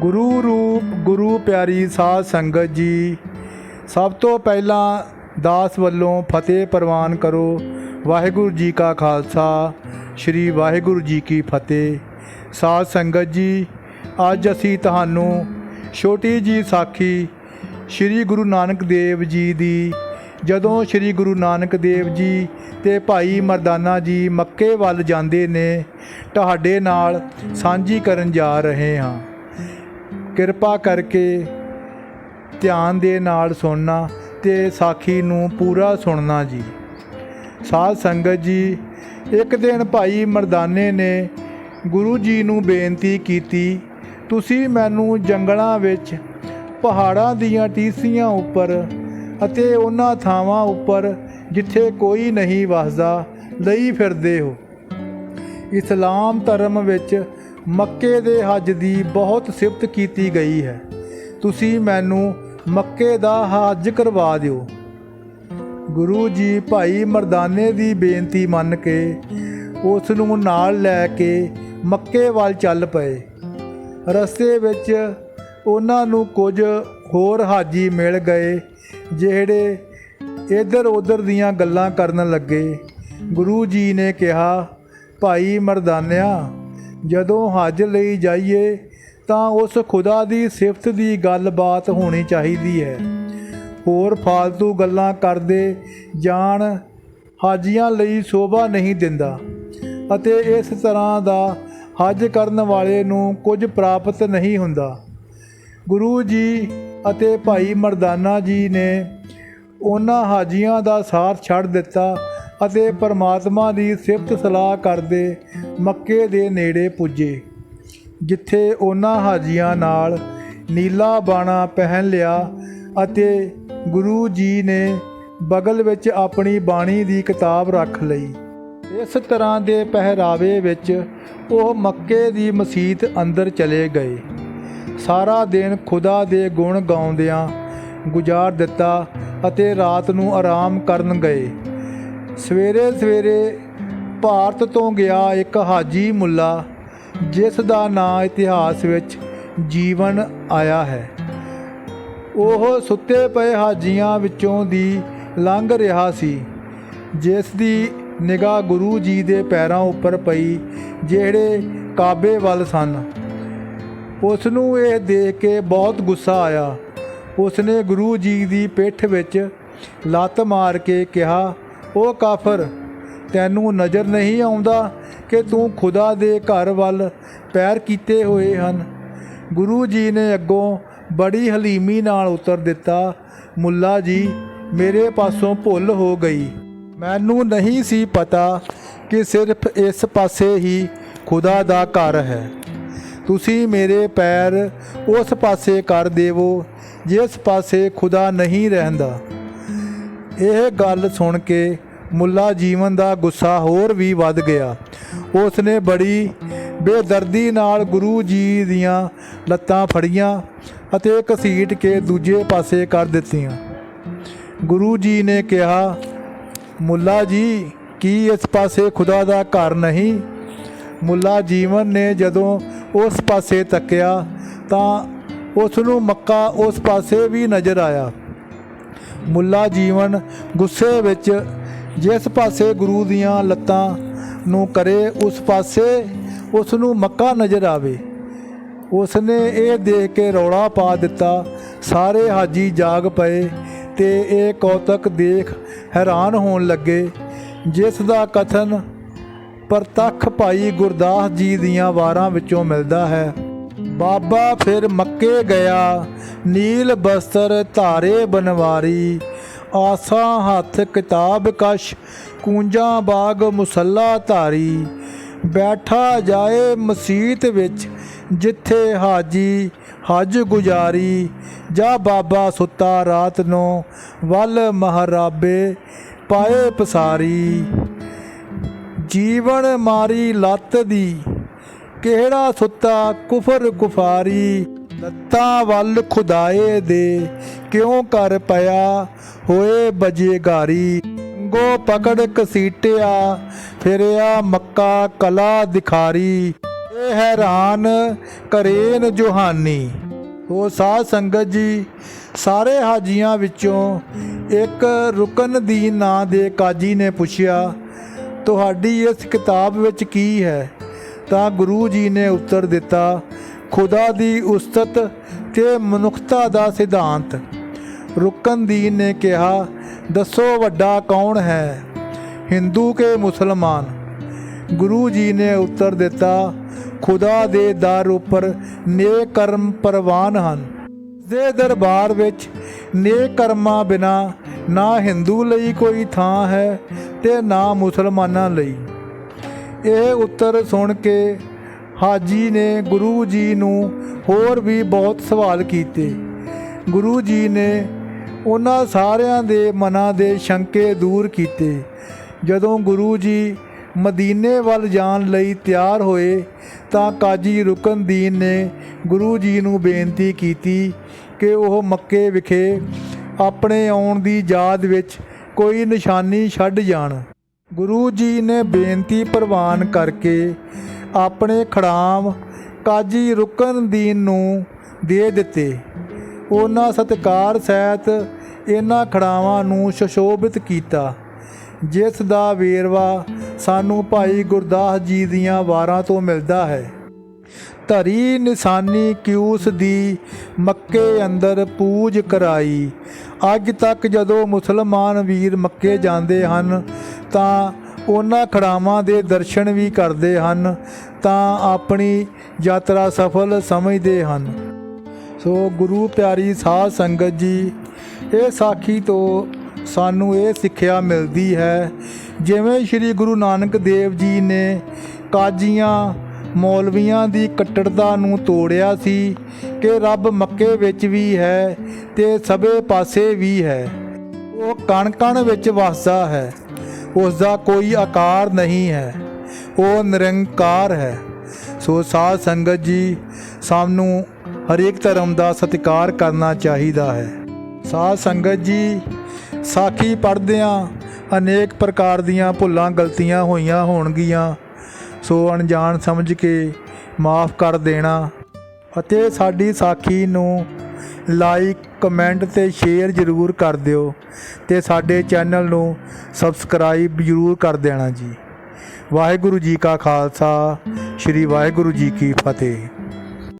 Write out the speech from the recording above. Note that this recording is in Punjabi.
ਗੁਰੂ ਰੂਪ, ਗੁਰੂ ਪਿਆਰੀ ਸਾਧ ਸੰਗਤ ਜੀ, ਸਭ ਤੋਂ ਪਹਿਲਾਂ ਦਾਸ ਵੱਲੋਂ ਫਤਿਹ ਪ੍ਰਵਾਨ ਕਰੋ। ਵਾਹਿਗੁਰੂ ਜੀ ਕਾ ਖਾਲਸਾ, ਸ੍ਰੀ ਵਾਹਿਗੁਰੂ ਜੀ ਕੀ ਫਤਿਹ। ਸਾਧ ਸੰਗਤ ਜੀ, ਅੱਜ ਅਸੀਂ ਤੁਹਾਨੂੰ ਛੋਟੀ ਜੀ ਸਾਖੀ ਸ੍ਰੀ ਗੁਰੂ ਨਾਨਕ ਦੇਵ ਜੀ ਦੀ, ਜਦੋਂ ਸ੍ਰੀ ਗੁਰੂ ਨਾਨਕ ਦੇਵ ਜੀ ਤੇ ਭਾਈ ਮਰਦਾਨਾ ਜੀ ਮੱਕੇ ਵੱਲ ਜਾਂਦੇ ਨੇ, ਤੁਹਾਡੇ ਨਾਲ ਸਾਂਝੀ ਕਰਨ ਜਾ ਰਹੇ ਹਾਂ। ਕਿਰਪਾ ਕਰਕੇ ਧਿਆਨ ਦੇ ਨਾਲ ਸੁਣਨਾ ਤੇ ਸਾਖੀ ਨੂੰ ਪੂਰਾ ਸੁਣਨਾ ਜੀ। ਸਾਧ ਸੰਗਤ ਜੀ, ਇੱਕ ਦਿਨ ਭਾਈ ਮਰਦਾਨੇ ਨੇ ਗੁਰੂ ਜੀ ਨੂੰ ਬੇਨਤੀ ਕੀਤੀ, ਤੁਸੀਂ ਮੈਨੂੰ ਜੰਗਲਾਂ ਵਿੱਚ ਪਹਾੜਾਂ ਦੀਆਂ ਟੀਸੀਆਂ ਉੱਪਰ ਅਤੇ ਉਹਨਾਂ ਥਾਵਾਂ ਉੱਪਰ ਜਿੱਥੇ ਕੋਈ ਨਹੀਂ ਵਸਦਾ, ਲਈ ਫਿਰਦੇ ਹੋ। ਇਸਲਾਮ ਧਰਮ ਵਿੱਚ ਮੱਕੇ ਦੇ ਹੱਜ ਦੀ ਬਹੁਤ ਸਿਫਤ ਕੀਤੀ ਗਈ ਹੈ। ਤੁਸੀਂ ਮੈਨੂੰ ਮੱਕੇ ਦਾ ਹੱਜ ਕਰਵਾ ਦਿਓ। ਗੁਰੂ ਜੀ ਭਾਈ ਮਰਦਾਨੇ ਦੀ ਬੇਨਤੀ ਮੰਨ ਕੇ ਉਸ ਨੂੰ ਨਾਲ ਲੈ ਕੇ ਮੱਕੇ ਵੱਲ ਚੱਲ ਪਏ। ਰਸਤੇ ਵਿੱਚ ਉਹਨਾਂ ਨੂੰ ਕੁਝ ਹੋਰ ਹਾਜੀ ਮਿਲ ਗਏ, ਜਿਹੜੇ ਇੱਧਰ ਉੱਧਰ ਦੀਆਂ ਗੱਲਾਂ ਕਰਨ ਲੱਗੇ। ਗੁਰੂ ਜੀ ਨੇ ਕਿਹਾ, ਭਾਈ ਮਰਦਾਨਿਆ ਜਦੋਂ ਹੱਜ ਲਈ ਜਾਈਏ, ਤਾਂ ਉਸ ਖੁਦਾ ਦੀ ਸਿਫਤ ਦੀ ਗੱਲਬਾਤ ਹੋਣੀ ਚਾਹੀਦੀ ਹੈ। ਹੋਰ ਫਾਲਤੂ ਗੱਲਾਂ ਕਰਦੇ ਜਾਣ ਹਾਜੀਆਂ ਲਈ ਸ਼ੋਭਾ ਨਹੀਂ ਦਿੰਦਾ ਅਤੇ ਇਸ ਤਰ੍ਹਾਂ ਦਾ ਹੱਜ ਕਰਨ ਵਾਲੇ ਨੂੰ ਕੁਝ ਪ੍ਰਾਪਤ ਨਹੀਂ ਹੁੰਦਾ। ਗੁਰੂ ਜੀ ਅਤੇ ਭਾਈ ਮਰਦਾਨਾ ਜੀ ਨੇ ਉਹਨਾਂ ਹਾਜੀਆਂ ਦਾ ਸਾਥ ਛੱਡ ਦਿੱਤਾ ਅਤੇ ਪਰਮਾਤਮਾ ਦੀ ਸਿਫਤ ਸਲਾਹ ਕਰਦੇ ਮੱਕੇ ਦੇ ਨੇੜੇ ਪੁੱਜੇ, ਜਿੱਥੇ ਉਹਨਾਂ ਹਾਜੀਆਂ ਨਾਲ ਨੀਲਾ ਬਾਣਾ ਪਹਿਨ ਲਿਆ ਅਤੇ ਗੁਰੂ ਜੀ ਨੇ ਬਗਲ ਵਿੱਚ ਆਪਣੀ ਬਾਣੀ ਦੀ ਕਿਤਾਬ ਰੱਖ ਲਈ। ਇਸ ਤਰ੍ਹਾਂ ਦੇ ਪਹਿਰਾਵੇ ਵਿੱਚ ਉਹ ਮੱਕੇ ਦੀ ਮਸਜਿਦ ਅੰਦਰ ਚਲੇ ਗਏ। ਸਾਰਾ ਦਿਨ ਖੁਦਾ ਦੇ ਗੁਣ ਗਾਉਂਦਿਆਂ ਗੁਜ਼ਾਰ ਦਿੱਤਾ ਅਤੇ ਰਾਤ ਨੂੰ ਆਰਾਮ ਕਰਨ ਗਏ। ਸਵੇਰੇ ਸਵੇਰੇ ਭਾਰਤ ਤੋਂ ਗਿਆ ਇੱਕ ਹਾਜੀ ਮੁੱਲਾ, ਜਿਸ ਦਾ ਨਾਂ ਇਤਿਹਾਸ ਵਿੱਚ ਜੀਵਨ ਆਇਆ ਹੈ। ਉਹ ਸੁੱਤੇ ਪਏ ਹਾਜੀਆਂ ਵਿੱਚੋਂ ਦੀ ਲੰਘ ਰਿਹਾ ਸੀ, ਜਿਸ ਦੀ ਨਿਗਾਹ ਗੁਰੂ ਜੀ ਦੇ ਪੈਰਾਂ ਉੱਪਰ ਪਈ, ਜਿਹੜੇ ਕਾਬੇ ਵੱਲ ਸਨ। ਉਸ ਨੂੰ ਇਹ ਦੇਖ ਕੇ ਬਹੁਤ ਗੁੱਸਾ ਆਇਆ। ਉਸ ਨੇ ਗੁਰੂ ਜੀ ਦੀ ਪਿੱਠ ਵਿੱਚ ਲੱਤ ਮਾਰ ਕੇ ਕਿਹਾ ਉਹ ਕਾਫਰ, ਤੈਨੂੰ ਨਜ਼ਰ ਨਹੀਂ ਆਉਂਦਾ ਕਿ ਤੂੰ ਖੁਦਾ ਦੇ ਘਰ ਵੱਲ ਪੈਰ ਕੀਤੇ ਹੋਏ ਹਨ। ਗੁਰੂ ਜੀ ਨੇ ਅੱਗੋਂ ਬੜੀ ਹਲੀਮੀ ਨਾਲ ਉੱਤਰ ਦਿੱਤਾ, ਮੁੱਲਾ ਜੀ, ਮੇਰੇ ਪਾਸੋਂ ਭੁੱਲ ਹੋ ਗਈ। ਮੈਨੂੰ ਨਹੀਂ ਸੀ ਪਤਾ ਕਿ ਸਿਰਫ ਇਸ ਪਾਸੇ ਹੀ ਖੁਦਾ ਦਾ ਘਰ ਹੈ। ਤੁਸੀਂ ਮੇਰੇ ਪੈਰ ਉਸ ਪਾਸੇ ਕਰ ਦੇਵੋ, ਜਿਸ ਪਾਸੇ ਖੁਦਾ ਨਹੀਂ ਰਹਿੰਦਾ। ਇਹ ਗੱਲ ਸੁਣ ਕੇ ਮੁੱਲਾ ਜੀਵਨ ਦਾ ਗੁੱਸਾ ਹੋਰ ਵੀ ਵੱਧ ਗਿਆ। ਉਸ ਨੇ ਬੜੀ ਬੇਦਰਦੀ ਨਾਲ ਗੁਰੂ ਜੀ ਦੀਆਂ ਲੱਤਾਂ ਫੜੀਆਂ ਅਤੇ ਘਸੀਟ ਕੇ ਦੂਜੇ ਪਾਸੇ ਕਰ ਦਿੱਤੀਆਂ। ਗੁਰੂ ਜੀ ਨੇ ਕਿਹਾ, ਮੁੱਲਾ ਜੀ, ਕੀ ਇਸ ਪਾਸੇ ਖੁਦਾ ਦਾ ਘਰ ਨਹੀਂ? ਮੁੱਲਾ ਜੀਵਨ ਨੇ ਜਦੋਂ ਉਸ ਪਾਸੇ ਤੱਕਿਆ ਤਾਂ ਉਸ ਨੂੰ ਮੱਕਾ ਉਸ ਪਾਸੇ ਵੀ ਨਜ਼ਰ ਆਇਆ। ਮੁੱਲਾ ਜੀਵਨ ਗੁੱਸੇ ਵਿੱਚ ਜਿਸ ਪਾਸੇ ਗੁਰੂ ਦੀਆਂ ਲੱਤਾਂ ਨੂੰ ਕਰੇ, ਉਸ ਪਾਸੇ ਉਸ ਨੂੰ ਮੱਕਾ ਨਜ਼ਰ ਆਵੇ। ਉਸ ਨੇ ਇਹ ਦੇਖ ਕੇ ਰੌਲਾ ਪਾ ਦਿੱਤਾ। ਸਾਰੇ ਹਾਜੀ ਜਾਗ ਪਏ ਤੇ ਇਹ ਕੌਤਕ ਦੇਖ ਹੈਰਾਨ ਹੋਣ ਲੱਗੇ। ਜਿਸ ਦਾ ਕਥਨ ਪ੍ਰਤੱਖ ਭਾਈ ਗੁਰਦਾਸ ਜੀ ਦੀਆਂ ਵਾਰਾਂ ਵਿੱਚੋਂ ਮਿਲਦਾ ਹੈ। ਬਾਬਾ ਫਿਰ ਮੱਕੇ ਗਿਆ। ਨੀਲ ਬਸਤਰ ਧਾਰੇ ਬਨਵਾਰੀ, ਆਸਾ ਹੱਥ ਕਿਤਾਬ ਕਸ਼, ਕੂੰਜਾਂ ਬਾਗ ਮੁਸੱਲਾ ਧਾਰੀ। ਬੈਠਾ ਜਾਏ ਮਸੀਤ ਵਿੱਚ, ਜਿੱਥੇ ਹਾਜੀ, ਹਜ ਗੁਜ਼ਾਰੀ। ਜਾ ਬਾਬਾ ਸੁੱਤਾ ਰਾਤ ਨੂੰ, ਵੱਲ ਮਹਰਾਬੇ ਪਾਏ ਪਸਾਰੀ। ਜੀਵਨ ਮਾਰੀ ਲੱਤ ਦੀ, ਕਿਹੜਾ ਸੁੱਤਾ ਕੁਫਰ ਕੁਫਾਰੀ। ਲੱਤਾਂ ਵੱਲ ਖੁਦਾਏ ਦੇ, ਕਿਉਂ ਕਰ ਪਿਆ? ਹੋਏ ਬਜੇਗਾਰੀ ਗੋ ਪਕੜ ਕਸੀਟਿਆ, ਫਿਰਿਆ ਮੱਕਾ ਕਲਾ ਦਿਖਾਰੀ। ਇਹ ਹੈਰਾਨ ਕਰੇਨ ਜੋਹਾਨੀ, ਹੋ ਸਾਧ ਸੰਗਤ ਜੀ, ਸਾਰੇ ਹਾਜੀਆਂ ਵਿੱਚੋਂ ਇੱਕ ਰੁਕਨਦੀਨ ਨਾਂ ਦੇ ਕਾਜੀ ਨੇ ਪੁੱਛਿਆ, ਤੁਹਾਡੀ ਇਸ ਕਿਤਾਬ ਵਿੱਚ ਕੀ ਹੈ? ਤਾਂ ਗੁਰੂ ਜੀ ਨੇ ਉੱਤਰ ਦਿੱਤਾ ਖੁਦਾ ਦੀ ਉਸਤਤ ਤੇ ਮਨੁੱਖਤਾ ਦਾ ਸਿਧਾਂਤ। ਰੁਕਨਦੀਨ ਨੇ ਕਿਹਾ, ਦੱਸੋ ਵੱਡਾ ਕੌਣ ਹੈ? ਹਿੰਦੂ ਕੇ ਮੁਸਲਮਾਨ? ਗੁਰੂ ਜੀ ਨੇ ਉੱਤਰ ਦਿੱਤਾ, ਖੁਦਾ ਦੇ ਦਰ ਉੱਪਰ ਨੇਕ ਕਰਮ ਪ੍ਰਵਾਨ ਹਨ। ਦੇ ਦਰਬਾਰ ਵਿੱਚ ਨੇਕ ਕਰਮਾਂ ਬਿਨਾ ਨਾ ਹਿੰਦੂ ਲਈ ਕੋਈ ਥਾਂ ਹੈ ਤੇ ਨਾ ਮੁਸਲਮਾਨਾਂ ਲਈ। ਇਹ ਉੱਤਰ ਸੁਣ ਕੇ ਹਾਜੀ ਨੇ ਗੁਰੂ ਜੀ ਨੂੰ ਹੋਰ ਵੀ ਬਹੁਤ ਸਵਾਲ ਕੀਤੇ। ਗੁਰੂ ਜੀ ਨੇ ਉਹਨਾਂ ਸਾਰਿਆਂ ਦੇ ਮਨਾਂ ਦੇ ਸ਼ੰਕੇ ਦੂਰ ਕੀਤੇ। ਜਦੋਂ ਗੁਰੂ ਜੀ ਮਦੀਨੇ ਵੱਲ ਜਾਣ ਲਈ ਤਿਆਰ ਹੋਏ, ਤਾਂ ਕਾਜੀ ਰੁਕਨਦੀਨ ਨੇ ਗੁਰੂ ਜੀ ਨੂੰ ਬੇਨਤੀ ਕੀਤੀ ਕਿ ਉਹ ਮੱਕੇ ਵਿਖੇ ਆਪਣੇ ਆਉਣ ਦੀ ਯਾਦ ਵਿੱਚ ਕੋਈ ਨਿਸ਼ਾਨੀ ਛੱਡ ਜਾਣ। ਗੁਰੂ ਜੀ ਨੇ ਬੇਨਤੀ ਪ੍ਰਵਾਨ ਕਰਕੇ ਆਪਣੇ ਖੜਾਮ ਕਾਜੀ ਰੁਕਨਦੀਨ ਨੂੰ ਦੇ ਦਿੱਤੇ। ਉਹਨਾਂ ਸਤਕਾਰ ਸਹਿਤ ਇਹਨਾਂ ਖੜਾਵਾਂ ਨੂੰ ਸੁਸ਼ੋਭਿਤ ਕੀਤਾ। ਜਿਸ ਦਾ ਵੇਰਵਾ ਸਾਨੂੰ ਭਾਈ ਗੁਰਦਾਸ ਜੀ ਦੀਆਂ ਵਾਰਾਂ ਤੋਂ ਮਿਲਦਾ ਹੈ। ਧਰੀ ਨਿਸ਼ਾਨੀ ਕਿਊਸ ਦੀ ਮੱਕੇ ਅੰਦਰ ਪੂਜ ਕਰਾਈ। ਅੱਜ ਤੱਕ ਜਦੋਂ ਮੁਸਲਮਾਨ ਵੀਰ ਮੱਕੇ ਜਾਂਦੇ ਹਨ, ਤਾਂ ਉਹਨਾਂ ਖੜਾਵਾਂ ਦੇ ਦਰਸ਼ਨ ਵੀ ਕਰਦੇ ਹਨ, ਤਾਂ ਆਪਣੀ ਯਾਤਰਾ ਸਫਲ ਸਮਝਦੇ ਹਨ। ਸੋ ਗੁਰੂ ਪਿਆਰੀ ਸਾਧ ਸੰਗਤ ਜੀ, ਇਹ ਸਾਖੀ ਤੋਂ ਸਾਨੂੰ ਇਹ ਸਿੱਖਿਆ ਮਿਲਦੀ ਹੈ, ਜਿਵੇਂ ਸ੍ਰੀ ਗੁਰੂ ਨਾਨਕ ਦੇਵ ਜੀ ਨੇ ਕਾਜੀਆਂ, ਮੌਲਵੀਆਂ ਦੀ ਕੱਟੜਤਾ ਨੂੰ ਤੋੜਿਆ ਸੀ ਕਿ ਰੱਬ ਮੱਕੇ ਵਿੱਚ ਵੀ ਹੈ ਤੇ ਸਭੇ ਪਾਸੇ ਵੀ ਹੈ। ਉਹ ਕਣ ਕਣ ਵਿੱਚ ਵਸਦਾ ਹੈ। ਉਸ ਦਾ ਕੋਈ ਆਕਾਰ ਨਹੀਂ ਹੈ, ਉਹ ਨਿਰੰਕਾਰ ਹੈ। ਸੋ ਸਾਧ ਸੰਗਤ ਜੀ, ਸਾਨੂੰ ਹਰੇਕ ਧਰਮ ਦਾ ਸਤਿਕਾਰ ਕਰਨਾ ਚਾਹੀਦਾ ਹੈ। ਸਾਧ ਸੰਗਤ ਜੀ, ਸਾਖੀ ਪੜ੍ਹਦਿਆਂ ਅਨੇਕ ਪ੍ਰਕਾਰ ਦੀਆਂ ਭੁੱਲਾਂ ਗਲਤੀਆਂ ਹੋਈਆਂ ਹੋਣਗੀਆਂ। ਸੋ ਅਣਜਾਣ ਸਮਝ ਕੇ ਮਾਫ ਕਰ ਦੇਣਾ। ਅਤੇ ਸਾਡੀ ਸਾਖੀ ਨੂੰ ਲਾਈਕ ਕਮੈਂਟ ਤੇ ਸ਼ੇਅਰ ਜ਼ਰੂਰ ਕਰ ਦਿਓ ਤੇ ਸਾਡੇ ਚੈਨਲ ਨੂੰ ਸਬਸਕ੍ਰਾਈਬ ਜ਼ਰੂਰ ਕਰ ਦੇਣਾ ਜੀ। ਵਾਹਿਗੁਰੂ ਜੀ ਕਾ ਖਾਲਸਾ, ਸ੍ਰੀ ਵਾਹਿਗੁਰੂ ਜੀ ਕੀ ਫਤਿਹ।